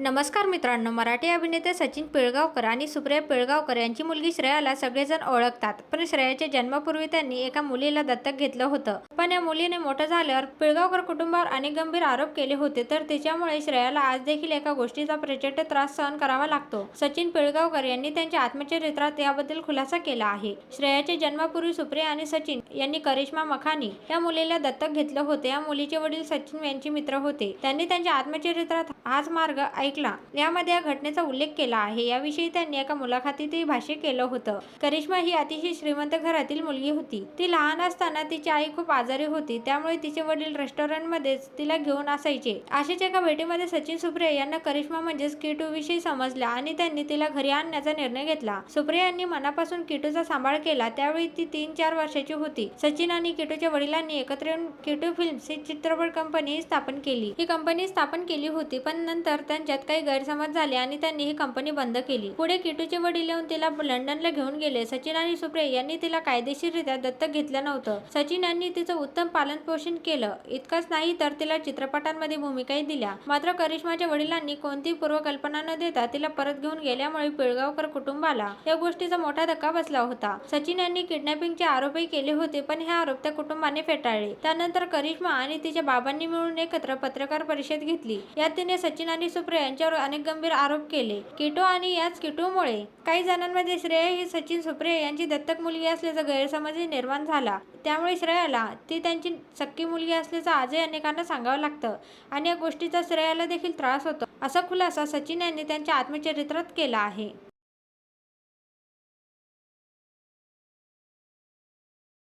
नमस्कार मित्रांनो मराठी अभिनेते सचिन पिळगावकर आणि सुप्रिया पिळगावकर यांची मुलगी श्रेयाला सगळेजण ओळखतात. पण श्रेयाच्या जन्मापूर्वी त्यांनी एका मुलीला दत्तक घेतलं होतं. पण या मुलीने मोठं झाल्यावर पिळगावकर कुटुंबावर अनेक गंभीर आरोप केले होते. तर तिच्यामुळे श्रेयाला आज देखील एका गोष्टीचा प्रचंड त्रास सहन करावा लागतो. सचिन पिळगावकर यांनी त्यांच्या आत्मचरित्रात याबद्दल खुलासा केला आहे. श्रेयाच्या जन्मापूर्वी सुप्रिया आणि सचिन यांनी करिश्मा मखानी या मुलीला दत्तक घेतलं होते. या मुलीचे वडील सचिन यांचे मित्र होते. त्यांनी त्यांच्या आत्मचरित्रात हाच मार्ग ऐकला. यामध्ये या घटनेचा उल्लेख केला आहे. याविषयी त्यांनी एका मुलाखतीतही भाष्य केलं होतं. करिश्मा ही अतिशय श्रीमंत घरातील मुलगी होती. ती लहान असताना तिची आई खूप आजारी होती. त्यामुळे तिचे वडील रेस्टॉरंटमध्येच तिला घेऊन असायचे. अशाच एका भेटीमध्ये सचिन सुप्रिया यांना करिश्मा म्हणजेच किटू विषयी समजला आणि त्यांनी तिला घरी आणण्याचा निर्णय घेतला. सुप्रिया यांनी मनापासून किटूचा सांभाळ केला. त्यावेळी ती तीन चार वर्षाची होती. सचिन आणि किटूच्या वडिलांनी एकत्र येऊन किटू फिल्म्स ही चित्रपट कंपनी स्थापन केली. ही कंपनी स्थापन केली होती पण नंतर त्यांच्या त्यांच्यात काही गैरसमज झाले आणि त्यांनी ही कंपनी बंद केली. पुढे किटूचे वडील येऊन तिला लंडनला घेऊन गेले. सचिन आणि सुप्रे यांनी तिला कायदेशीररित्या दत्तक घेतलं नव्हतं. सचिन यांनी तिचं उत्तम पालन पोषण केलं. इतकंच नाही तर तिला चित्रपटांमध्ये भूमिकाही दिल्या. मात्र करिश्माच्या वडिलांनी कोणती पूर्वकल्पना न देता तिला परत घेऊन गेल्यामुळे पिळगावकर कुटुंबाला या गोष्टीचा मोठा धक्का बसला होता. सचिन यांनी किडनॅपिंगचे आरोपही केले होते पण हे आरोप त्या कुटुंबाने फेटाळले. त्यानंतर करिश्मा आणि तिच्या बाबांनी मिळून एकत्र पत्रकार परिषद घेतली. यात तिने सचिन आणि सुप्रिया यांच्यावर अनेक गंभीर आरोप केले. किटो आणि याच किटोमुळे काही जणांमध्ये श्रेया ही सचिन सुप्रे यांची दत्तक मुलगी असल्याचा गैरसमज निर्माण झाला. त्यामुळे श्रेयाला ती त्यांची सक्की मुलगी असल्याचं आजही अनेकांना सांगावं लागतं आणि या गोष्टीचा श्रेयाला देखील त्रास होतो. असा खुलासा सचिन यांनी त्यांच्या आत्मचरित्रात केला आहे.